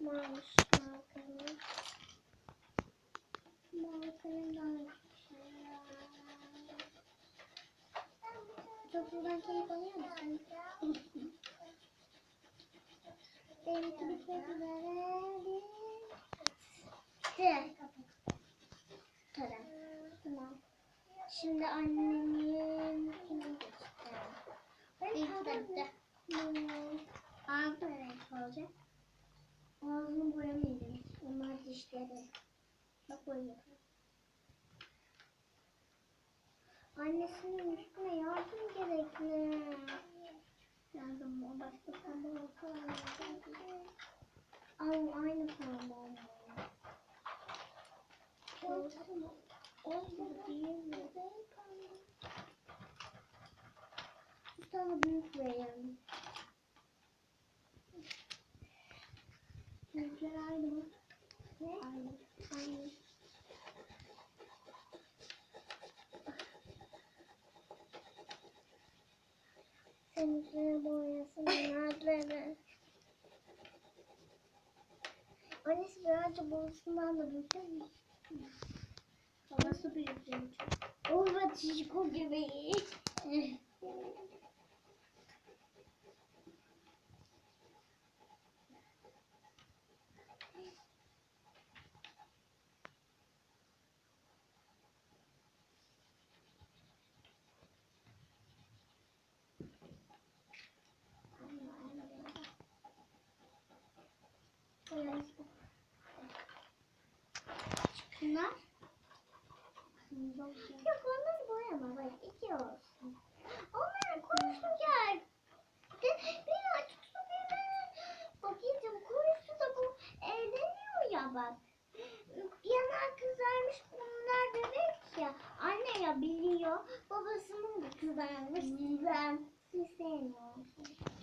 Varmış markanın. Markanın daha. Çok buradan keyif alıyor musun? Benimki bitmek üzere. Bitti. Tamam. Tamam. Şimdi annemin kimi göstereyim. İlk ne renk olacak? Ağzını boyamayacağım. Onlar dişleri. Bak boyuyorum. Annesinin üstüne yardım gerekli. Yardım o başka pembe olsa Ama aynı pembe olmalı. Olsun. Olsun değil? Bir tane büyük verelim. Renkler aynı mı? Ne? Aynı. Aynı. Seninkileri boyasın nerede? Annesi birazcık boyasından da değil mi? Babası büyük çünkü. O batışko gibi. Bunlar? Yok onları boyama böyle iki olsun. Onları gel. De, birazcık su biber. Bakayım koysun da bu eğleniyor ya bak. Yanar kızarmış bunlar bebek ya. Anne ya biliyor. Babasının da kızarmış. Ben siz.